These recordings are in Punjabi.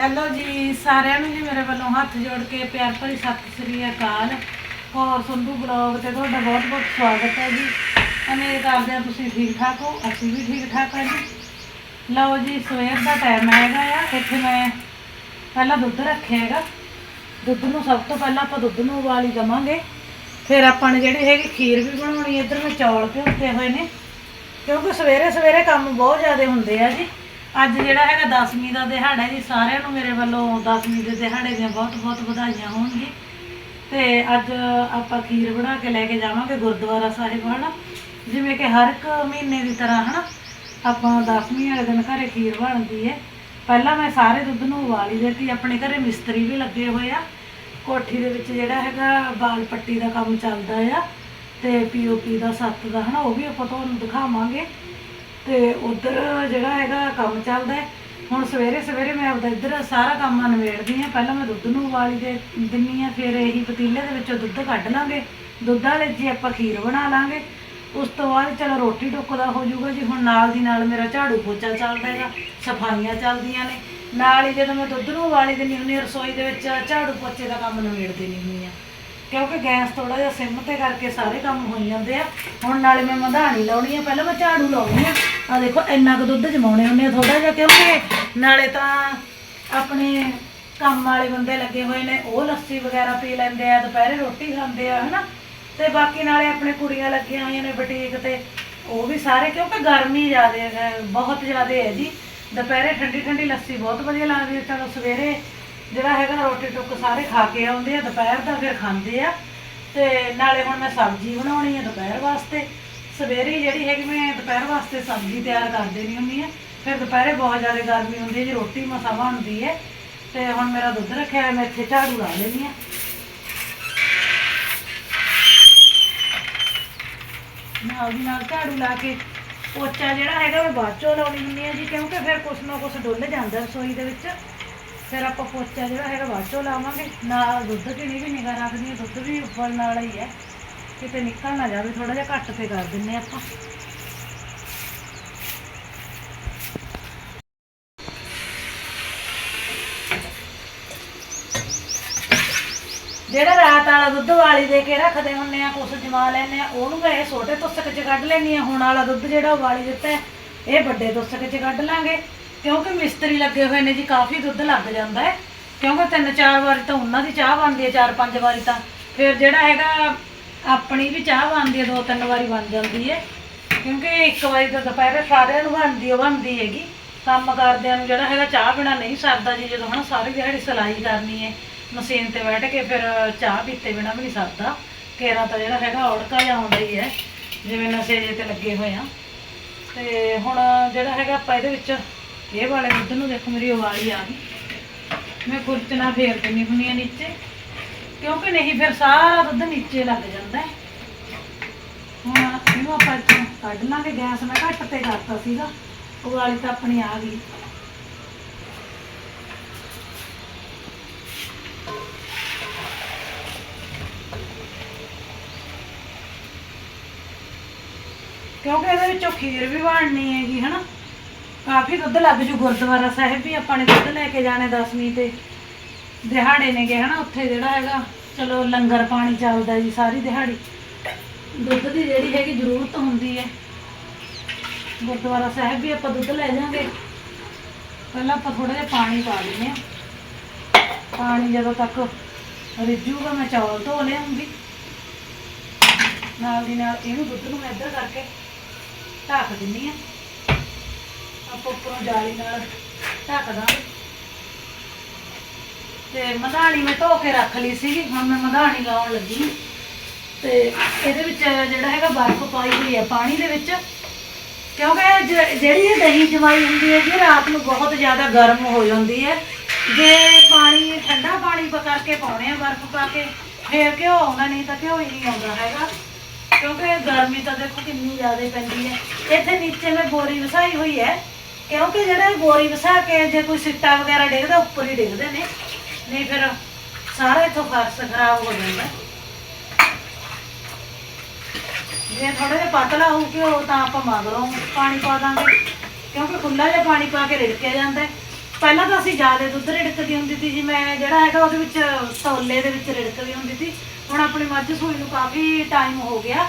ਹੈਲੋ ਜੀ, ਸਾਰਿਆਂ ਨੂੰ ਜੀ ਮੇਰੇ ਵੱਲੋਂ ਹੱਥ ਜੋੜ ਕੇ ਪਿਆਰ ਭਰੀ ਸਤਿ ਸ੍ਰੀ ਅਕਾਲ। ਹੋਰ ਸੰਧੂ ਬਲੌਗ ਤੇ ਤੁਹਾਡਾ ਬਹੁਤ ਬਹੁਤ ਸਵਾਗਤ ਹੈ ਜੀ। ਉਮੀਦ ਕਰਦੇ ਹਾਂ ਤੁਸੀਂ ਠੀਕ ਠਾਕ ਹੋ, ਅਸੀਂ ਵੀ ਠੀਕ ਠਾਕ ਹਾਂ ਜੀ। ਲਓ ਜੀ, ਸਵੇਰ ਦਾ ਟਾਈਮ ਹੈਗਾ ਆ, ਇੱਥੇ ਮੈਂ ਪਹਿਲਾਂ ਦੁੱਧ ਰੱਖਿਆ ਹੈਗਾ। ਦੁੱਧ ਨੂੰ ਸਭ ਤੋਂ ਪਹਿਲਾਂ ਆਪਾਂ ਦੁੱਧ ਨੂੰ ਉਬਾਲੀ ਦਵਾਂਗੇ। ਫਿਰ ਆਪਾਂ ਨੇ ਜਿਹੜੀ ਹੈਗੀ ਖੀਰ ਵੀ ਬਣਾਉਣੀ ਇੱਧਰ ਮੈਂ ਚੌਲ ਭਿਉਂਤੇ ਹੋਏ ਨੇ। ਕਿਉਂਕਿ ਸਵੇਰੇ ਸਵੇਰੇ ਕੰਮ ਬਹੁਤ ਜ਼ਿਆਦਾ ਹੁੰਦੇ ਆ ਜੀ। ਅੱਜ ਜਿਹੜਾ ਹੈਗਾ 10ਵੀਂ ਦਾ ਦਿਹਾੜਾ ਜੀ, ਸਾਰਿਆਂ ਨੂੰ ਮੇਰੇ ਵੱਲੋਂ 10ਵੀਂ ਦੇ ਦਿਹਾੜੇ ਦੀਆਂ ਬਹੁਤ ਬਹੁਤ ਵਧਾਈਆਂ ਹੋਣਗੀਆਂ। ਜੀ ਤੇ ਅੱਜ ਆਪਾਂ ਖੀਰ ਬਣਾ ਕੇ ਲੈ ਕੇ ਜਾਵਾਂਗੇ ਗੁਰਦੁਆਰਾ ਸਾਹਿਬ ਹਨਾ। ਜਿਵੇਂ ਕਿ ਹਰ ਇੱਕ ਮਹੀਨੇ ਦੀ ਤਰ੍ਹਾਂ ਹਨਾ, ਆਪਾਂ 10ਵੀਂ ਵਾਲੇ ਦਿਨ ਘਰੇ ਖੀਰ ਬਣਦੀ ਹੈ ਪਹਿਲਾਂ ਮੈਂ ਸਾਰੇ ਦੁੱਧ ਨੂੰ ਉਬਾਲੀ ਦਿੱਤੀ, ਆਪਣੇ ਘਰੇ ਮਿਸਤਰੀ ਵੀ ਲੱਗੇ ਹੋਏ ਆ। ਕੋਠੀ ਦੇ ਵਿੱਚ ਜਿਹੜਾ ਹੈਗਾ ਬਾਲ ਪੱਟੀ ਦਾ ਕੰਮ ਚੱਲਦਾ ਆ, ਤੇ ਪੀਓਪੀ ਦਾ ਸੱਤ ਦਾ ਹਨਾ, ਉਹ ਵੀ ਆਪਾਂ ਤੁਹਾਨੂੰ ਦਿਖਾਵਾਂਗੇ। ਤੇ ਉਧਰ ਜਿਹੜਾ ਹੈਗਾ ਕੰਮ ਚੱਲਦਾ ਹੈ। ਹੁਣ ਸਵੇਰੇ ਸਵੇਰੇ ਮੈਂ ਆਪਦਾ ਇੱਧਰ ਸਾਰਾ ਕੰਮ ਨਿਬੇੜਦੀ ਹਾਂ। ਪਹਿਲਾਂ ਮੈਂ ਦੁੱਧ ਨੂੰ ਉਬਾਲੀ ਦੇ ਦਿੰਨੀ ਆ ਫਿਰ ਇਹੀ ਪਤੀਲੇ ਦੇ ਵਿੱਚੋਂ ਦੁੱਧ ਕੱਢ ਲਾਂਗੇ। ਦੁੱਧ ਵਾਲੇ ਜੀ ਆਪਾਂ ਖੀਰ ਬਣਾ ਲਾਂਗੇ, ਉਸ ਤੋਂ ਬਾਅਦ ਚਲੋ ਰੋਟੀ ਟੁੱਕ ਦਾ ਹੋ ਜਾਊਗਾ ਜੀ। ਹੁਣ ਨਾਲ ਦੀ ਨਾਲ ਮੇਰਾ ਝਾੜੂ ਪੋਚਾ ਚੱਲਦਾ ਹੈਗਾ, ਸਫਾਈਆਂ ਚੱਲਦੀਆਂ ਨੇ। ਨਾਲ ਹੀ ਜਦੋਂ ਮੈਂ ਦੁੱਧ ਨੂੰ ਉਬਾਲੀ ਦਿੰਦੀ ਹੁੰਦੀ ਹਾਂ, ਰਸੋਈ ਦੇ ਵਿੱਚ ਝਾੜੂ ਪੋਚੇ ਦਾ ਕੰਮ ਨਿਬੇੜ ਦਿੰਦੀ ਹੁੰਦੀ ਆ ਕਿਉਂਕਿ ਗੈਸ ਥੋੜਾ ਜਿਹਾ ਸਿਮ ਤੇ ਕਰਕੇ ਸਾਰੇ ਕੰਮ ਹੋਈ ਜਾਂਦੇ ਆ। ਹੁਣ ਨਾਲੇ ਮੈਂ ਮਧਾਣੀ ਲਾਉਣੀ ਆ, ਪਹਿਲਾਂ ਮੈਂ ਝਾੜੂ ਲਾਉਣੀ ਆ। ਆ ਦੇਖੋ, ਇੰਨਾ ਕੁ ਦੁੱਧ ਜਮਾਉਣੇ ਹੁੰਦੇ ਆ ਥੋੜਾ ਜਿਹਾ ਕਿਉਂਕਿ ਨਾਲੇ ਤਾਂ ਆਪਣੇ ਕੰਮ ਵਾਲੇ ਬੰਦੇ ਲੱਗੇ ਹੋਏ ਨੇ, ਉਹ ਲੱਸੀ ਵਗੈਰਾ ਪੀ ਲੈਂਦੇ ਆ, ਦੁਪਹਿਰੇ ਰੋਟੀ ਖਾਂਦੇ ਆ, ਹਨਾ। ਤੇ ਬਾਕੀ ਨਾਲੇ ਆਪਣੇ ਕੁੜੀਆਂ ਲੱਗੀਆਂ ਹੋਈਆਂ ਨੇ ਬੁਟੀਕ ਤੇ, ਉਹ ਵੀ ਸਾਰੇ, ਕਿਉਂਕਿ ਗਰਮੀ ਜ਼ਿਆਦੇ ਹੈ, ਬਹੁਤ ਜ਼ਿਆਦੇ ਹੈ ਜੀ। ਦੁਪਹਿਰੇ ਠੰਡੀ ਠੰਡੀ ਲੱਸੀ ਬਹੁਤ ਵਧੀਆ ਲੱਗਦੀ ਹੈ ਚਲੋ ਸਵੇਰੇ ਜਿਹੜਾ ਹੈਗਾ ਰੋਟੀ ਟੁੱਕ ਸਾਰੇ ਖਾ ਕੇ ਆਉਂਦੇ ਆ, ਦੁਪਹਿਰ ਦਾ ਫਿਰ ਖਾਂਦੇ ਆ। ਤੇ ਨਾਲੇ ਹੁਣ ਮੈਂ ਸਬਜ਼ੀ ਬਣਾਉਣੀ ਆ ਦੁਪਹਿਰ ਵਾਸਤੇ। ਸਵੇਰੇ ਜਿਹੜੀ ਹੈਗੀ ਮੈਂ ਦੁਪਹਿਰ ਵਾਸਤੇ ਸਬਜ਼ੀ ਤਿਆਰ ਕਰ ਦੇਣੀ ਹੁੰਦੀ ਹੈ ਫਿਰ ਦੁਪਹਿਰੇ ਬਹੁਤ ਜ਼ਿਆਦਾ ਗਰਮੀ ਹੁੰਦੀ ਹੈ ਜੀ ਰੋਟੀ ਮਸਾ ਬਣਦੀ ਹੈ ਤੇ ਹੁਣ ਮੇਰਾ ਦੁੱਧ ਰੱਖਿਆ ਹੋਇਆ, ਮੈਂ ਇੱਥੇ ਝਾੜੂ ਲਾ ਲੈਣੀ ਆ। ਨਾਲ ਦੀ ਨਾਲ ਝਾੜੂ ਲਾ ਕੇ ਪੋਚਾ ਜਿਹੜਾ ਹੈਗਾ ਮੈਂ ਬਾਅਦ ਚੋਂ ਲਾਉਣੀ ਹੁੰਦੀ ਹੈ ਜੀ, ਕਿਉਂਕਿ ਫਿਰ ਕੁਛ ਨਾ ਕੁਛ ਡੁੱਲ ਜਾਂਦਾ ਰਸੋਈ ਦੇ ਵਿੱਚ। ਫਿਰ ਆਪਾਂ ਪੋਚਾ ਜਿਹੜਾ ਹੈਗਾ ਬਾਅਦ ਚੋਂ ਲਾਵਾਂਗੇ। ਨਾਲ ਦੁੱਧ ਕਿਣੀ ਵੀ ਨਿਗਾ ਰੱਖਦੀ ਹਾਂ ਦੁੱਧ ਵੀ ਉੱਪਰ ਨਾਲ ਹੀ ਹੈ ਕਿਤੇ ਨਿਕਲ ਨਾ ਜਾਵੇ ਥੋੜਾ ਜਿਹਾ ਘੱਟ ਤੇ ਕਰ ਦਿੰਨੇ ਆਪਾਂ। ਜਿਹੜਾ ਰਾਤ ਵਾਲਾ ਦੁੱਧ ਵਾਲੀ ਦੇ ਕੇ ਰੱਖਦੇ ਹੁੰਨੇ ਆ, ਕੁਛ ਜਮਾ ਲੈਨੇ ਆ, ਉਹਨੂੰ ਮੈਂ ਇਹ ਛੋਟੇ ਤੁਸਕ 'ਚ ਕੱਢ ਲੈਣੀ ਆ। ਹੁਣ ਵਾਲਾ ਦੁੱਧ ਜਿਹੜਾ ਉਬਾਲੀ ਦਿੱਤਾ, ਇਹ ਵੱਡੇ ਤੁਸਕ 'ਚ ਕੱਢ ਲਾਂਗੇ। ਕਿਉਂਕਿ ਮਿਸਤਰੀ ਲੱਗੇ ਹੋਏ ਨੇ ਜੀ, ਕਾਫੀ ਦੁੱਧ ਲੱਗ ਜਾਂਦਾ ਹੈ। ਕਿਉਂਕਿ ਤਿੰਨ ਚਾਰ ਵਾਰੀ ਤਾਂ ਉਹਨਾਂ ਦੀ ਚਾਹ ਬਣਦੀ ਹੈ, ਚਾਰ ਪੰਜ ਵਾਰੀ ਤਾਂ। ਫਿਰ ਜਿਹੜਾ ਹੈਗਾ, ਆਪਣੀ ਵੀ ਚਾਹ ਬਣਦੀ ਹੈ, ਦੋ ਤਿੰਨ ਵਾਰੀ ਬਣ ਜਾਂਦੀ ਹੈ। ਕਿਉਂਕਿ ਇੱਕ ਵਾਰੀ ਤਾਂ ਦੁਪਹਿਰੇ ਸਾਰਿਆਂ ਨੂੰ ਬਣਦੀ ਉਹ ਬਣਦੀ ਹੈਗੀ। ਕੰਮ ਕਰਦਿਆਂ ਨੂੰ ਜਿਹੜਾ ਹੈਗਾ, ਚਾਹ ਬਿਨਾ ਨਹੀਂ ਸਰਦਾ ਜੀ, ਜਦੋਂ ਹਨਾ ਸਾਰੀ ਦਿਹਾੜੀ ਸਿਲਾਈ ਕਰਨੀ ਹੈ। ਮਸ਼ੀਨ ਤੇ ਬੈਠ ਕੇ ਫਿਰ ਚਾਹ ਪੀਤੇ ਬਿਨਾ ਵੀ ਨਹੀਂ ਸਰਦਾ। ਕੇਰਾ ਤਾਂ ਜਿਹੜਾ ਹੈਗਾ, ਔੜਕਾ ਜਿਹਾ ਆਉਂਦਾ ਹੀ ਹੈ। ਜਿਵੇਂ ਨਸ਼ੇ ਜੇ ਤੇ ਲੱਗੇ ਹੋਏ ਆ। ਤੇ ਹੁਣ ਜਿਹੜਾ ਹੈਗਾ, ਆਪਾਂ ਇਹਦੇ ਵਿੱਚ ਇਹ ਵਾਲੇ ਦੁੱਧ ਨੂੰ ਦੇਖੋ ਮੇਰੀ ਉਬਾਲੀ ਆ ਗਈ। ਮੈਂ ਖੁਰਚਣਾ ਫੇਰ ਦਿੰਨੀ ਹੁੰਦੀ ਆ ਨੀਚੇ। ਕਿਉਂਕਿ ਨਹੀਂ, ਫਿਰ ਸਾਰਾ ਦੁੱਧ ਨੀਚੇ ਲੱਗ ਜਾਂਦਾ ਹੈ। ਹੁਣ ਇਹਨੂੰ ਆਪਾਂ ਇੱਥੋਂ ਕੱਢ ਲਾਂਗੇ, ਗੈਸ ਮੈਂ ਘੱਟ ਤੇ ਕਰਤਾ ਸੀਗਾ। ਉਬਾਲੀ ਤਾਂ ਆਪਣੀ ਆ ਗਈ। ਕਿਉਂਕਿ ਇਹਦੇ ਵਿੱਚੋਂ ਖੀਰ ਵੀ ਬਣਨੀ ਹੈਗੀ, ਹਨਾ? ਕਾਫੀ ਦੁੱਧ ਲੱਗ ਜੂ ਗੁਰਦੁਆਰਾ ਸਾਹਿਬ ਵੀ, ਆਪਾਂ ਨੇ ਦੁੱਧ ਲੈ ਕੇ ਜਾਣੇ ਦਸਵੀਂ ਤੇ। ਦਿਹਾੜੇ ਨੇਗੇ ਹਨਾ ਉੱਥੇ ਜਿਹੜਾ ਹੈਗਾ। ਚਲੋ ਲੰਗਰ ਪਾਣੀ ਚੱਲਦਾ ਜੀ, ਸਾਰੀ ਦਿਹਾੜੀ। ਦੁੱਧ ਦੀ ਜਿਹੜੀ ਹੈਗੀ ਜ਼ਰੂਰਤ ਹੁੰਦੀ ਹੈ। ਗੁਰਦੁਆਰਾ ਸਾਹਿਬ ਵੀ ਆਪਾਂ ਦੁੱਧ ਲੈ ਜਾਾਂਗੇ। ਪਹਿਲਾਂ ਆਪਾਂ ਥੋੜਾ ਜਿਹਾ ਪਾਣੀ ਪਾ ਦਿੰਦੇ ਹਾਂ। ਪਾਣੀ ਜਦੋਂ ਤੱਕ ਰਿੱਝੂਗਾ ਮੈਂ ਚੌਲ ਧੋ ਲਿਆਉਂਗੀ। ਨਾਲ ਦੀ ਨਾਲ ਇਹਨੂੰ ਦੁੱਧ ਨੂੰ ਮੈਂ ਇੱਧਰ ਕਰਕੇ ਢੱਕ ਦਿੰਨੀ ਆ ਆਪਾਂ ਉੱਪਰੋਂ ਜਾਲੀ ਨਾਲ ਢੱਕ ਦਾਂਗੇ ਤੇ ਮਧਾਣੀ ਮੈਂ ਧੋ ਕੇ ਰੱਖ ਲਈ ਸੀਗੀ, ਹੁਣ ਮੈਂ ਮਧਾਣੀ ਲਾਉਣ ਲੱਗੀ। ਹਾਂ। ਤੇ ਇਹਦੇ ਵਿੱਚ ਜਿਹੜਾ ਹੈਗਾ ਬਰਫ਼ ਪਾਈ ਹੋਈ ਹੈ ਪਾਣੀ ਦੇ ਵਿੱਚ। ਕਿਉਂਕਿ ਜ- ਜਿਹੜੀ ਇਹ ਦਹੀਂ ਜਮਾਈ ਹੁੰਦੀ ਹੈ ਜੀ, ਰਾਤ ਨੂੰ ਬਹੁਤ ਜ਼ਿਆਦਾ ਗਰਮ ਹੋ ਜਾਂਦੀ ਹੈ। ਜੇ ਪਾਣੀ, ਠੰਡਾ ਪਾਣੀ ਪਕਾ ਕੇ ਪਾਉਣੇ ਆ ਬਰਫ਼ ਪਾ ਕੇ, ਫੇਰ ਘਿਓ ਆਉਂਦਾ ਨਹੀਂ ਤਾਂ ਘਿਓ ਹੀ ਨਹੀਂ ਆਉਂਦਾ ਹੈਗਾ। ਕਿਉਂਕਿ ਗਰਮੀ ਤਾਂ ਦੇਖੋ ਕਿੰਨੀ ਜ਼ਿਆਦਾ ਪੈਂਦੀ ਹੈ। ਇੱਥੇ ਨੀਚੇ ਮੈਂ ਬੋਰੀ ਵਸਾਈ ਹੋਈ ਹੈ। ਕਿਉਂਕਿ ਜਿਹੜਾ ਇਹ ਬੋਰੀ ਵਸਾ ਕੇ ਜੇ ਕੋਈ ਸਿੱਟਾ ਵਗੈਰਾ ਡਿੱਗਦਾ, ਉੱਪਰ ਹੀ ਡਿੱਗਦੇ ਨੇ। ਨਹੀਂ ਫਿਰ ਸਾਰਾ ਇੱਥੋਂ ਫਰਸ਼ ਖਰਾਬ ਹੋ ਜਾਂਦਾ। ਜੇ ਥੋੜਾ ਜਿਹਾ ਪਤਲਾ ਹੋ ਕੇ ਉਹ ਤਾਂ ਆਪਾਂ ਮਗਰੋਂ ਪਾਣੀ ਪਾ ਦਾਂਗੇ, ਕਿਉਂਕਿ ਖੁੱਲਾ ਜਿਹਾ ਪਾਣੀ ਪਾ ਕੇ ਰਿੜਕਿਆ ਜਾਂਦਾ ਪਹਿਲਾਂ ਤਾਂ ਅਸੀਂ ਜ਼ਿਆਦਾ ਦੁੱਧ ਰਿੜਕਦੀ ਹੁੰਦੀ ਸੀ ਜੀ, ਮੈਂ ਜਿਹੜਾ ਹੈਗਾ ਉਹਦੇ ਵਿੱਚ ਤੌਲੇ ਦੇ ਵਿੱਚ ਰਿੜਕਦੀ ਹੁੰਦੀ ਸੀ। ਹੁਣ ਆਪਣੀ ਮੱਝ ਸੂਈ ਨੂੰ ਕਾਫੀ ਟਾਈਮ ਹੋ ਗਿਆ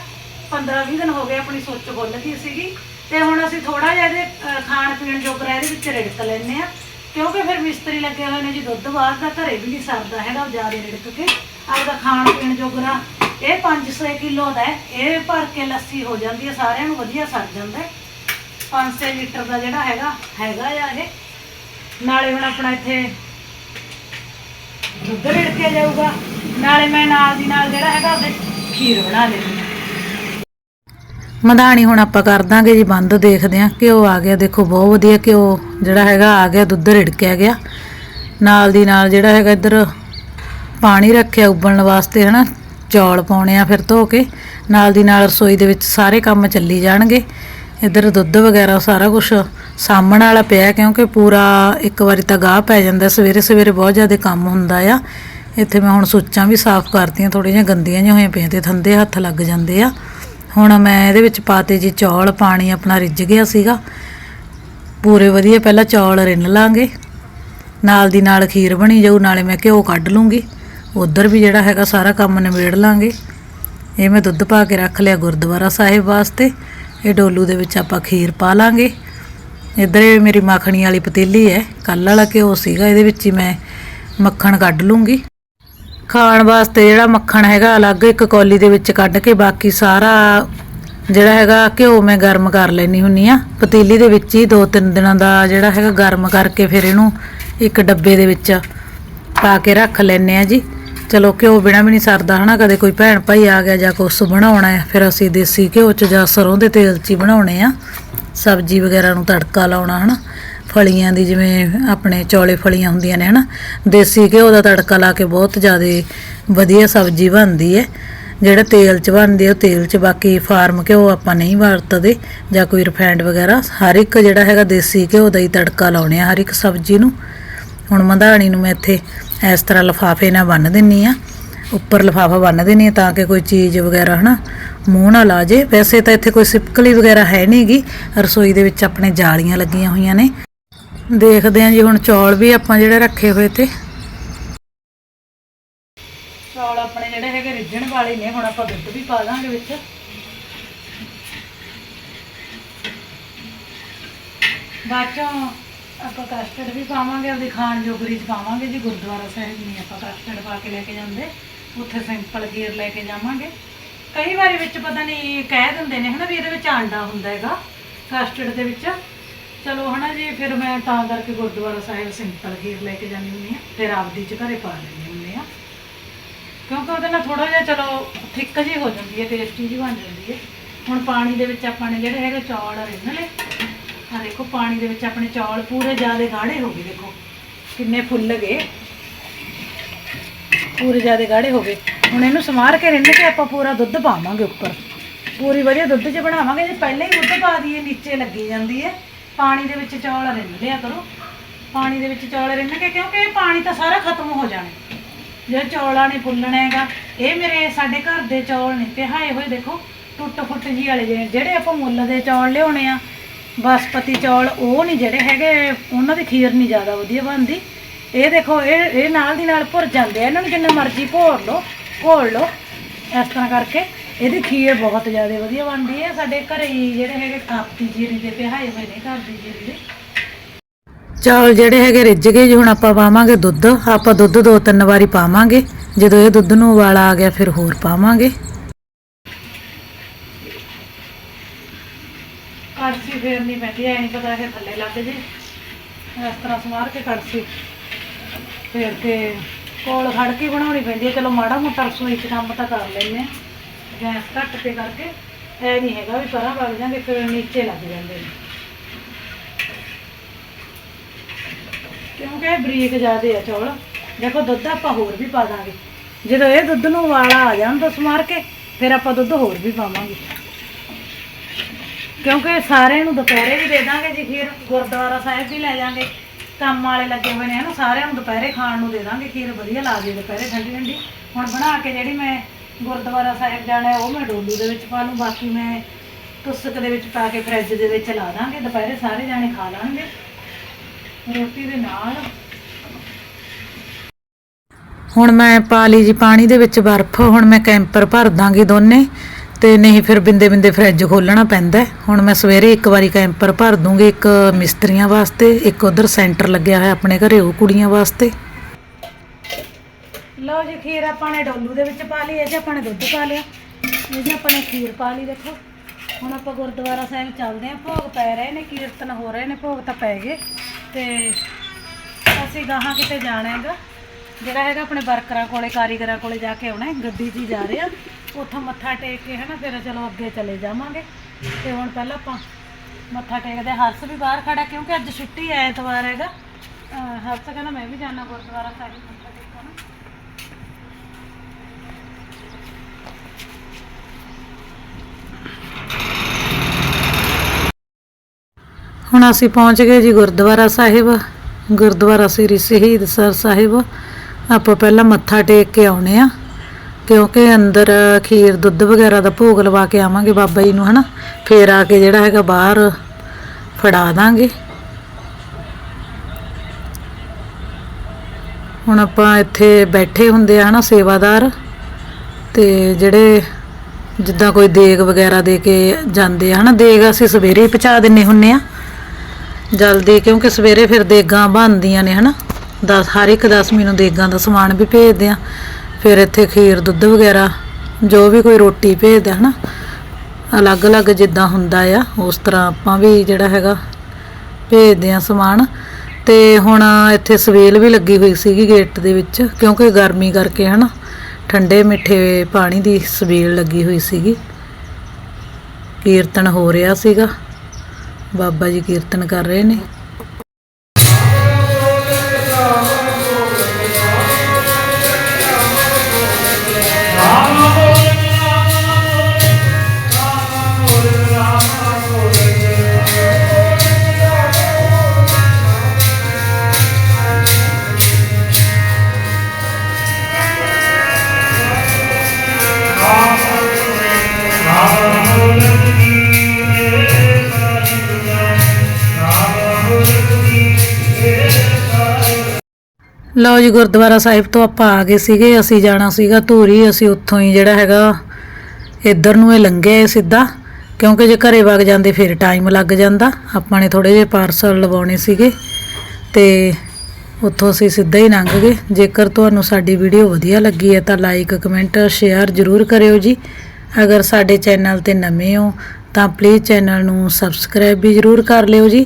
15-20 ਦਿਨ ਹੋ ਗਏ ਆਪਣੀ ਸੁੱਚ ਖੁੱਲ ਗਈ ਸੀਗੀ। ਤੇ ਹੁਣ ਅਸੀਂ ਥੋੜਾ ਜਿਹਾ ਇਹਦੇ ਅਹ, ਖਾਣ ਪੀਣ ਜੋਗਰਾ ਇਹਦੇ ਵਿੱਚ ਰਿੜਕ ਲੈਂਦੇ ਆ ਕਿਉਂਕਿ ਫਿਰ ਮਿਸਤਰੀ ਲੱਗੇ ਹੋਏ ਨੇ ਜੀ ਦੁੱਧ ਬਾਹਰ ਦਾ ਘਰੇ ਵੀ ਨਹੀਂ ਸਰਦਾ ਹੈਗਾ ਉਹ ਜ਼ਿਆਦਾ ਰਿੜਕ ਕੇ ਆਪਦਾ ਖਾਣ ਪੀਣ ਜੋਗਰਾ। ਇਹ 500 ਕਿਲੋ ਦਾ ਹੈ ਇਹ ਭਰ ਕੇ ਲੱਸੀ ਹੋ ਜਾਂਦੀ ਹੈ ਸਾਰਿਆਂ ਨੂੰ ਵਧੀਆ ਸਰ ਜਾਂਦਾ ਹੈ। 500 ਲੀਟਰ ਦਾ ਜਿਹੜਾ ਹੈਗਾ ਹੈਗਾ ਆ ਇਹ। ਨਾਲੇ ਹੁਣ ਆਪਣਾ ਇੱਥੇ ਦੁੱਧ ਰਿੜਕਿਆ ਜਾਊਗਾ। ਨਾਲੇ ਮੈਂ ਨਾਲ ਦੀ ਨਾਲ ਜਿਹੜਾ ਹੈਗਾ ਉਹਦੇ ਖੀਰ ਬਣਾ ਲੈਣੀ ਮਧਾਣੀ, ਹੁਣ ਆਪਾਂ ਕਰ ਦਾਂਗੇ ਜੀ, ਬੰਦ ਦੇਖਦੇ ਆਂ, ਘਿਓ ਆ ਗਿਆ। ਦੇਖੋ, ਬਹੁਤ ਵਧੀਆ ਘਿਓ ਜਿਹੜਾ ਹੈਗਾ, ਆ ਗਿਆ, ਦੁੱਧ ਰਿੜਕਿਆ ਗਿਆ। ਨਾਲ ਦੀ ਨਾਲ ਜਿਹੜਾ ਹੈਗਾ, ਇੱਧਰ ਪਾਣੀ ਰੱਖਿਆ ਉਬਲਣ ਵਾਸਤੇ, ਹਨਾ, ਚੌਲ ਪਾਉਣੇ ਆ ਫਿਰ ਧੋ ਕੇ। ਨਾਲ ਦੀ ਨਾਲ ਰਸੋਈ ਦੇ ਵਿੱਚ ਸਾਰੇ ਕੰਮ ਚੱਲੀ ਜਾਣਗੇ। ਇੱਧਰ ਦੁੱਧ ਵਗੈਰਾ ਸਾਰਾ ਕੁਝ ਸਾਹਮਣ ਵਾਲਾ ਪਿਆ, ਕਿਉਂਕਿ ਪੂਰਾ ਇੱਕ ਵਾਰੀ ਤਾਂ ਗਾਹ ਪੈ ਜਾਂਦਾ। ਸਵੇਰੇ ਸਵੇਰੇ ਬਹੁਤ ਜ਼ਿਆਦਾ ਕੰਮ ਹੁੰਦਾ ਆ। ਇੱਥੇ ਮੈਂ ਹੁਣ ਸੁੱਚਾਂ ਵੀ ਸਾਫ਼ ਕਰਤੀਆਂ, ਥੋੜ੍ਹੀਆਂ ਜਿਹੀਆਂ ਗੰਦੀਆਂ ਜਿਹੀਆਂ ਹੋਈਆਂ ਪਈਆਂ ਤੇ ਥੰਦੇ ਹੱਥ ਲੱਗ ਜਾਂਦੇ ਆ। ਹੁਣ ਮੈਂ ਇਹਦੇ ਵਿੱਚ ਪਾਤੇ ਜੀ ਚੌਲ, ਪਾਣੀ ਆਪਣਾ ਰਿੱਝ ਗਿਆ ਸੀਗਾ। ਪੂਰੇ ਵਧੀਆ, ਪਹਿਲਾਂ ਚੌਲ ਰਿੰਨ ਲਾਂਗੇ। ਨਾਲ ਦੀ ਨਾਲ ਖੀਰ ਬਣੀ ਜਾਊ, ਨਾਲੇ ਮੈਂ ਘਿਓ ਕੱਢ ਲੂੰਗੀ। ਉਧਰ ਵੀ ਜਿਹੜਾ ਹੈਗਾ ਸਾਰਾ ਕੰਮ ਨਿਬੇੜ ਲਾਂਗੇ। ਇਹ ਮੈਂ ਦੁੱਧ ਪਾ ਕੇ ਰੱਖ ਲਿਆ ਗੁਰਦੁਆਰਾ ਸਾਹਿਬ ਵਾਸਤੇ। ਇਹ ਡੋਲੂ ਦੇ ਵਿੱਚ ਆਪਾਂ ਖੀਰ ਪਾ ਲਾਂਗੇ। ਇੱਧਰ ਇਹ ਮੇਰੀ ਮੱਖਣੀ ਵਾਲੀ ਪਤੀਲੀ ਹੈ। ਕੱਲ ਵਾਲਾ ਘਿਓ ਸੀਗਾ, ਇਹਦੇ ਵਿੱਚ ਹੀ ਮੈਂ ਮੱਖਣ ਕੱਢ ਲੂੰਗੀ। ਖਾਣ ਵਾਸਤੇ ਜਿਹੜਾ ਮੱਖਣ ਹੈਗਾ, ਅਲੱਗ ਇੱਕ ਕੌਲੀ ਦੇ ਵਿੱਚ ਕੱਢ ਕੇ ਬਾਕੀ ਸਾਰਾ ਜਿਹੜਾ ਹੈਗਾ, ਘਿਓ ਮੈਂ ਗਰਮ ਕਰ ਲੈਣੀ ਹੁੰਨੀ ਆ ਪਤੀਲੀ ਦੇ ਵਿੱਚ ਹੀ ਦੋ ਤਿੰਨ ਦਿਨਾਂ ਦਾ ਜਿਹੜਾ ਹੈਗਾ ਗਰਮ ਕਰਕੇ ਫਿਰ ਇਹਨੂੰ ਇੱਕ ਡੱਬੇ ਦੇ ਵਿੱਚ ਪਾ ਕੇ ਰੱਖ ਲੈਣੇ ਆ ਜੀ। ਚਲੋ ਘਿਓ ਬਿਨਾ ਵੀ ਨਹੀਂ ਸਰਦਾ ਹਨਾ, ਕਦੇ ਕੋਈ ਭੈਣ ਭਾਈ ਆ ਗਿਆ ਜਾਂ ਕੁਛ ਬਣਾਉਣਾ ਹੈ, ਫਿਰ ਅਸੀਂ ਦੇਸੀ ਘਿਓ ਚ ਜਾਂ ਸਰੋਂ ਦੇ ਤੇਲ ਚ ਹੀ ਬਣਾਉਣੇ ਆ ਸਬਜ਼ੀ ਵਗੈਰਾ ਨੂੰ ਤੜਕਾ ਲਾਉਣਾ ਹਨਾ। ਫਲੀਆਂ ਦੀ, ਜਿਵੇਂ ਆਪਣੇ ਚੌਲੇ ਫਲੀਆਂ ਹੁੰਦੀਆਂ ਨੇ, ਹਨਾ? ਦੇਸੀ ਘਿਓ ਦਾ ਤੜਕਾ ਲਾ ਕੇ ਬਹੁਤ ਜ਼ਿਆਦਾ ਵਧੀਆ ਸਬਜ਼ੀ ਬਣਦੀ ਹੈ ਜਿਹੜਾ ਤੇਲ 'ਚ ਬਣਦੀ ਹੈ ਉਹ ਤੇਲ 'ਚ, ਬਾਕੀ ਫਾਰਮ ਘਿਓ ਆਪਾਂ ਨਹੀਂ ਵਰਤਦੇ, ਜਾਂ ਕੋਈ ਰਿਫਾਈਂਡ ਵਗੈਰਾ। ਹਰ ਇੱਕ ਜਿਹੜਾ ਹੈਗਾ ਦੇਸੀ ਘਿਓ ਦਾ ਹੀ ਤੜਕਾ ਲਾਉਣੇ ਆ, ਹਰ ਇੱਕ ਸਬਜ਼ੀ ਨੂੰ। ਹੁਣ ਮਧਾਣੀ ਨੂੰ ਮੈਂ ਇੱਥੇ ਇਸ ਤਰ੍ਹਾਂ ਲਫਾਫੇ ਨਾਲ ਬੰਨ ਦਿੰਨੀ ਆ। ਉੱਪਰ ਲਫਾਫਾ ਬੰਨ ਦਿੰਨੀ ਆ, ਤਾਂ ਕਿ ਕੋਈ ਚੀਜ਼ ਵਗੈਰਾ, ਹਨਾ, ਮੂੰਹ ਨਾਲ ਆ ਜੇ ਵੈਸੇ ਤਾਂ ਇੱਥੇ ਕੋਈ ਸਿਪਕਲੀ ਵਗੈਰਾ ਹੈ ਨਹੀਂਗੀ ਰਸੋਈ ਦੇ ਵਿੱਚ ਆਪਣੇ ਜਾਲੀਆਂ ਲੱਗੀਆਂ ਹੋਈਆਂ ਨੇ। ਦੇਖਦੇ ਆਂ ਜੀ, ਹੁਣ ਚੌਲ ਵੀ ਆਪਾਂ ਜਿਹੜੇ ਰੱਖੇ ਹੋਏ ਤੇ। ਚੌਲ ਆਪਣੇ ਜਿਹੜੇ ਹੈਗੇ ਰਿੱਝਣ ਵਾਲੇ ਨੇ, ਹੁਣ ਆਪਾਂ ਦੁੱਧ ਵੀ ਪਾ ਦਾਂਗੇ ਵਿੱਚ। ਬਾਅਦ ਆਪਾਂ ਕਸਟਰਡ ਵੀ ਪਾਵਾਂਗੇ ਉਹਦੀ ਖਾਣ ਜੋਗਰੀ ਚ ਪਾਵਾਂਗੇ ਜੀ, ਗੁਰਦੁਆਰਾ ਸਾਹਿਬ ਨਹੀਂ ਆਪਾਂ ਕਸਟਰਡ ਪਾ ਕੇ ਲੈ ਕੇ ਜਾਂਦੇ। ਉੱਥੇ ਸਿੰਪਲ ਖੀਰ ਲੈ ਕੇ ਜਾਵਾਂਗੇ। ਕਈ ਵਾਰੀ ਵਿੱਚ ਪਤਾ ਨਹੀਂ ਕਹਿ ਦਿੰਦੇ ਨੇ ਹਨਾ ਵੀ ਇਹਦੇ ਵਿੱਚ ਆਂਡਾ ਹੁੰਦਾ ਹੈਗਾ ਕਸਟਰਡ ਦੇ ਵਿੱਚ। ਚਲੋ ਹਨਾ ਜੀ, ਫਿਰ ਮੈਂ ਤਾਂ ਕਰਕੇ ਗੁਰਦੁਆਰਾ ਸਾਹਿਬ ਸਿੰਪਲ ਖੀਰ ਲੈ ਕੇ ਜਾਂਦੀ ਹੁੰਦੀ ਆ ਫਿਰ ਆਪਦੀ ਚ ਘਰੇ ਪਾ ਲੈਂਦੀ ਹੁੰਦੀ ਆ ਕਿਉਂਕਿ ਉਹਦੇ ਨਾਲ ਥੋੜਾ ਜਿਹਾ ਚਲੋ ਥਿੱਕ ਜਿਹੀ ਹੋ ਜਾਂਦੀ ਹੈ ਟੇਸਟੀ ਜਿਹੀ ਬਣ ਜਾਂਦੀ ਹੈ। ਹੁਣ ਪਾਣੀ ਦੇ ਵਿੱਚ ਆਪਾਂ ਨੇ ਜਿਹੜੇ ਹੈਗੇ ਚੌਲ ਰਿੰਨ ਲਏ ਆ ਦੇਖੋ ਪਾਣੀ ਦੇ ਵਿੱਚ ਆਪਣੇ ਚੌਲ ਪੂਰੇ ਜਿਆਦੇ ਗਾੜੇ ਹੋ ਗਏ, ਦੇਖੋ ਕਿੰਨੇ ਫੁੱਲ ਗਏ। ਪੂਰੇ ਜਿਆਦੇ ਗਾੜੇ ਹੋ ਗਏ। ਹੁਣ ਇਹਨੂੰ ਸਮਾਰ ਕੇ ਰਿੰਨ ਕੇ ਆਪਾਂ ਪੂਰਾ ਦੁੱਧ ਪਾਵਾਂਗੇ ਉੱਪਰ। ਪੂਰੀ ਵਧੀਆ ਦੁੱਧ 'ਚ ਬਣਾਵਾਂਗੇ, ਜੇ ਪਹਿਲਾਂ ਹੀ ਦੁੱਧ ਪਾ ਦਈਏ, ਨੀਚੇ ਲੱਗੀ ਜਾਂਦੀ ਹੈ। ਪਾਣੀ ਦੇ ਵਿੱਚ ਚੌਲ ਰਿੰਨ ਲਿਆ ਕਰੋ। ਪਾਣੀ ਦੇ ਵਿੱਚ ਚੌਲ ਰਿੰਨ ਕੇ ਕਿਉਂਕਿ ਇਹ ਪਾਣੀ ਤਾਂ ਸਾਰਾ ਖਤਮ ਹੋ ਜਾਣਾ। ਜੇ ਚੌਲਾਂ ਨੇ ਫੁੱਲਣਾ ਹੈਗਾ, ਇਹ ਮੇਰੇ ਸਾਡੇ ਘਰ ਦੇ ਚੌਲ ਨੇ ਪਿਹਾਏ ਹੋਏ ਦੇਖੋ, ਟੁੱਟ ਫੁੱਟ ਜੀ ਵਾਲੇ ਜਿਹੇ। ਜਿਹੜੇ ਆਪਾਂ ਮੁੱਲ ਦੇ ਚੌਲ ਲਿਆਉਣੇ ਆ, ਬਾਸਪਤੀ ਚੌਲ, ਉਹ ਨਹੀਂ ਜਿਹੜੇ ਹੈਗੇ, ਉਹਨਾਂ ਦੀ ਖੀਰ ਨਹੀਂ ਜ਼ਿਆਦਾ ਵਧੀਆ ਬਣਦੀ। ਇਹ ਦੇਖੋ, ਇਹ ਇਹ ਨਾਲ ਦੀ ਨਾਲ ਭੁਰ ਜਾਂਦੇ ਆ, ਇਹਨਾਂ ਨੂੰ ਜਿੰਨਾ ਮਰਜ਼ੀ ਭੋਰ ਲਓ, ਘੋਲ ਲਓ, ਇਸ ਤਰ੍ਹਾਂ ਕਰਕੇ। ਇਹਦੀ ਖੀਰ ਬਹੁਤ ਜ਼ਿਆਦਾ ਵਧੀਆ ਬਣਦੀ ਹੈ। ਸਾਡੇ ਘਰੇ ਹੀ ਜਿਹੜੇ ਹੈਗੇ ਕਾਪਤੀ ਜੀਰੀ ਦੇ ਪਿਹਾਏ ਹੋਏ ਨੇ ਘਰ ਦੀ ਜੀਰੀ ਦੇ। ਚੌਲ ਜਿਹੜੇ ਹੈਗੇ ਰਿੱਝ ਗਏ ਜੀ ਹੁਣ ਆਪਾਂ ਪਾਵਾਂਗੇ ਦੁੱਧ। ਆਪਾਂ ਦੁੱਧ ਦੋ ਤਿੰਨ ਵਾਰੀ ਪਾਵਾਂਗੇ। ਜਦੋਂ ਇਹ ਦੁੱਧ ਨੂੰ ਉਬਾਲਾ ਆ ਗਿਆ ਫਿਰ ਹੋਰ ਪਾਵਾਂਗੇ। ਕੜਛੀ ਫੇਰਨੀ ਪੈਂਦੀ ਐ ਨਹੀਂ ਪਤਾ ਇਹ ਥੱਲੇ ਲੱਗ ਜੇ। ਇਸ ਤਰ੍ਹਾਂ ਸਮਾਰ ਕੇ ਕੜਛੀ। ਫੇਰ ਕੇ ਕੋਲ ਖੜ ਕੇ ਬਣਾਉਣੀ ਪੈਂਦੀ ਹੈ। ਚਲੋ ਮਾੜਾ ਮੋਟਾ ਰਸੋਈ 'ਚ ਕੰਮ ਤਾਂ ਕਰ ਲੈਂਦੇ ਹਾਂ। ਗੈਸ ਘੱਟ ਤੇ ਕਰਕੇ ਐ ਨਹੀਂ ਹੈਗਾ ਵੀ ਪਰਾਂ ਵਗ ਜਾਂਦੇ ਫਿਰ ਨੀਚੇ ਲੱਗ ਜਾਂਦੇ ਨੇ। ਕਿਉਂਕਿ ਇਹ ਬਰੀਕ ਜ਼ਿਆਦੇ ਆ ਚੌਲ, ਦੇਖੋ ਦੁੱਧ ਆਪਾਂ ਹੋਰ ਵੀ ਪਾ ਦਾਂਗੇ। ਜਦੋਂ ਇਹ ਦੁੱਧ ਨੂੰ ਉਬਾਲਾ ਆ ਜਾਣ ਤਾਂ ਸਮਾਰ ਕੇ, ਫਿਰ ਆਪਾਂ ਦੁੱਧ ਹੋਰ ਵੀ ਪਾਵਾਂਗੇ। ਕਿਉਂਕਿ ਸਾਰਿਆਂ ਨੂੰ ਦੁਪਹਿਰੇ ਵੀ ਦੇ ਦਾਂਗੇ ਜੀ ਖੀਰ ਗੁਰਦੁਆਰਾ ਸਾਹਿਬ ਵੀ ਲੈ ਜਾਾਂਗੇ। ਕੰਮ ਵਾਲੇ ਲੱਗੇ ਹੋਏ ਨੇ ਹਨਾ, ਸਾਰਿਆਂ ਨੂੰ ਦੁਪਹਿਰੇ ਖਾਣ ਨੂੰ ਦੇ ਦਾਂਗੇ, ਖੀਰ ਵਧੀਆ ਲਾ ਦੇ ਦੁਪਹਿਰੇ ਠੰਡੀ ਠੰਡੀ ਹੁਣ ਬਣਾ ਕੇ ਜਿਹੜੀ ਮੈਂ ਗੁਰਦੁਆਰਾ ਸਾਹਿਬ ਜਾਣਾ ਉਹ ਮੈਂ ਡੋਲੂ ਦੇ ਵਿੱਚ ਪਾ ਲੂੰ, ਬਾਕੀ ਮੈਂ ਤੁਸਕ ਦੇ ਵਿੱਚ ਪਾ ਕੇ ਫਰਿੱਜ ਦੇ ਵਿੱਚ ਲਾ ਦਾਂਗੇ, ਦੁਪਹਿਰੇ ਸਾਰੇ ਜਾਣੇ ਖਾ ਲਾਂਗੇ। ਰੋਟੀ ਦੇ ਨਾਲ। ਹੁਣ ਮੈਂ ਪਾ ਲਈ ਜੀ ਪਾਣੀ ਦੇ ਵਿੱਚ ਬਰਫ਼, ਹੁਣ ਮੈਂ ਕੈਂਪਰ ਭਰ ਦਾਂਗੀ ਦੋਨੇ, ਤੇ ਨਹੀਂ ਫਿਰ ਬਿੰਦੇ ਬਿੰਦੇ ਫਰਿੱਜ ਖੋਲਣਾ ਪੈਂਦਾ ਹੁਣ ਮੈਂ ਸਵੇਰੇ ਇੱਕ ਵਾਰੀ ਕੈਂਪਰ ਭਰ ਦੂੰਗੀ ਇੱਕ ਮਿਸਤਰੀਆਂ ਵਾਸਤੇ, ਇੱਕ ਉਧਰ ਸੈਂਟਰ ਲੱਗਿਆ ਹੋਇਆ ਆਪਣੇ ਘਰੇ, ਉਹ ਕੁੜੀਆਂ ਵਾਸਤੇ। ਲਓ ਜੀ, ਖੀਰ ਆਪਾਂ ਨੇ ਡੋਲੂ ਦੇ ਵਿੱਚ ਪਾ ਲਈ, ਇਹ 'ਚ ਆਪਾਂ ਨੇ ਦੁੱਧ ਪਾ ਲਿਆ। ਇਹ 'ਚ ਆਪਾਂ ਨੇ ਖੀਰ ਪਾ ਲਈ, ਦੇਖੋ। ਹੁਣ ਆਪਾਂ ਗੁਰਦੁਆਰਾ ਸਾਹਿਬ ਚੱਲਦੇ ਆਂ ਭੋਗ ਪੈ ਰਹੇ ਨੇ, ਕੀਰਤਨ ਹੋ ਰਹੇ ਨੇ, ਭੋਗ ਤਾਂ ਪੈ ਗਏ। ਤੇ ਅਸੀਂ ਗਾਹਾਂ ਕਿਤੇ ਜਾਣਾ ਹੈਗਾ, ਜਿਹੜਾ ਹੈਗਾ ਆਪਣੇ ਵਰਕਰਾਂ ਕੋਲੇ, ਕਾਰੀਗਰਾਂ ਕੋਲੇ ਜਾ ਕੇ ਆਉਣਾ ਹੈ, ਗੱਡੀ 'ਚ ਹੀ ਜਾ ਰਹੇ ਆ ਉੱਥੋਂ ਮੱਥਾ ਟੇਕ ਕੇ ਹਨਾ, ਫਿਰ ਚਲੋ ਅੱਗੇ ਚਲੇ ਜਾਵਾਂਗੇ। ਤੇ ਹੁਣ ਪਹਿਲਾਂ ਆਪਾਂ ਮੱਥਾ ਟੇਕਦੇ ਹਾਂ। ਹਰਸ ਵੀ ਬਾਹਰ ਖੜਾ, ਕਿਉਂਕਿ ਅੱਜ ਛੁੱਟੀ ਹੈ ਐਤਵਾਰ ਹੈਗਾ। ਹਰਸ ਕਹਿੰਦਾ, ਮੈਂ ਵੀ ਜਾਣਾ ਗੁਰਦੁਆਰਾ ਸਾਹਿਬ ਮੱਥਾ ਟੇਕਣ ਹੁਣ ਅਸੀਂ ਪਹੁੰਚ ਗਏ ਜੀ ਗੁਰਦੁਆਰਾ ਸਾਹਿਬ। ਗੁਰਦੁਆਰਾ ਸ੍ਰੀ ਸ਼ਹੀਦ ਸਰ ਸਾਹਿਬ। ਆਪਾਂ ਪਹਿਲਾਂ ਮੱਥਾ ਟੇਕ ਕੇ ਆਉਣੇ ਆ, ਕਿਉਂਕਿ ਅੰਦਰ ਖੀਰ ਦੁੱਧ ਵਗੈਰਾ ਦਾ ਭੋਗ ਲਵਾ ਕੇ ਆਵਾਂਗੇ ਬਾਬਾ ਜੀ ਨੂੰ, ਹਨਾ? ਫੇਰ ਆ ਕੇ ਜਿਹੜਾ ਹੈਗਾ ਬਾਹਰ ਫੜਾ ਦਾਂਗੇ। ਹੁਣ ਆਪਾਂ ਇੱਥੇ ਬੈਠੇ ਹੁੰਦੇ ਆ, ਹਨਾ, ਸੇਵਾਦਾਰ। ਤੇ ਜਿਹੜੇ ਜਿੱਦਾਂ ਕੋਈ ਦੇਗ ਵਗੈਰਾ ਦੇ ਕੇ ਜਾਂਦੇ ਆ, ਹਨਾ? ਦੇਗ ਅਸੀਂ ਸਵੇਰੇ ਹੀ ਪਹੁੰਚਾ ਦਿੰਨੇ ਹੁੰਨੇ ਆ। ਜਲਦੀ, ਕਿਉਂਕਿ ਸਵੇਰੇ ਫਿਰ ਦੇਗਾਂ ਬਣਦੀਆਂ ਨੇ, ਹਨਾ? ਦਸ, ਹਰ ਇੱਕ ਦਸਵੀਂ ਨੂੰ ਦੇਗਾਂ ਦਾ ਸਮਾਨ ਵੀ ਭੇਜਦੇ ਆ। ਫਿਰ ਇੱਥੇ ਖੀਰ, ਦੁੱਧ ਵਗੈਰਾ, ਜੋ ਵੀ ਕੋਈ ਰੋਟੀ ਭੇਜਦਾ, ਹਨਾ? ਅਲੱਗ-ਅਲੱਗ ਜਿੱਦਾਂ ਹੁੰਦਾ ਆ, ਉਸ ਤਰ੍ਹਾਂ ਆਪਾਂ ਵੀ ਜਿਹੜਾ ਹੈਗਾ ਭੇਜਦੇ ਆ ਸਮਾਨ। ਤੇ ਹੁਣ ਇੱਥੇ ਸਵੇਲ ਵੀ ਲੱਗੀ ਹੋਈ ਸੀਗੀ ਗੇਟ ਦੇ ਵਿੱਚ, ਕਿਉਂਕਿ ਗਰਮੀ ਕਰਕੇ, ਹਨਾ? ਠੰਡੇ ਮਿੱਠੇ ਪਾਣੀ ਦੀ ਸਵੇਲ ਲੱਗੀ ਹੋਈ ਸੀਗੀ। ਕੀਰਤਨ ਹੋ ਰਿਹਾ ਸੀਗਾ। ਬਾਬਾ ਜੀ ਕੀਰਤਨ ਕਰ ਰਹੇ ਨੇ। ਲਓ ਜੀ, ਗੁਰਦੁਆਰਾ ਸਾਹਿਬ ਤੋਂ ਆਪਾਂ ਆ ਗਏ ਸੀਗੇ, ਅਸੀਂ ਜਾਣਾ ਸੀਗਾ ਧੂਰੀ, ਅਸੀਂ ਉੱਥੋਂ ਹੀ ਜਿਹੜਾ ਹੈਗਾ, ਇੱਧਰ ਨੂੰ ਇਹ ਲੰਘੇ ਸਿੱਧਾ, ਕਿਉਂਕਿ ਜੇ ਘਰੇ ਵਗ ਜਾਂਦੇ ਫਿਰ ਟਾਈਮ ਲੱਗ ਜਾਂਦਾ। ਆਪਾਂ ਨੇ ਥੋੜੇ ਜਿਹੇ ਪਾਰਸਲ ਲਵਾਉਣੇ ਸੀਗੇ ਤੇ ਉੱਥੋਂ ਅਸੀਂ ਸਿੱਧਾ ਹੀ ਲੰਘ ਗਏ। ਜੇਕਰ ਤੁਹਾਨੂੰ ਸਾਡੀ ਵੀਡੀਓ ਵਧੀਆ ਲੱਗੀ ਹੈ ਤਾਂ ਲਾਈਕ ਕਮੈਂਟ ਸ਼ੇਅਰ ਜ਼ਰੂਰ ਕਰਿਓ ਜੀ। ਅਗਰ ਸਾਡੇ ਚੈਨਲ ਤੇ ਨਵੇਂ ਹੋ ਤਾਂ ਪਲੀਜ਼ ਚੈਨਲ ਨੂੰ ਸਬਸਕ੍ਰਾਈਬ ਵੀ ਜ਼ਰੂਰ ਕਰ ਲਿਓ ਜੀ।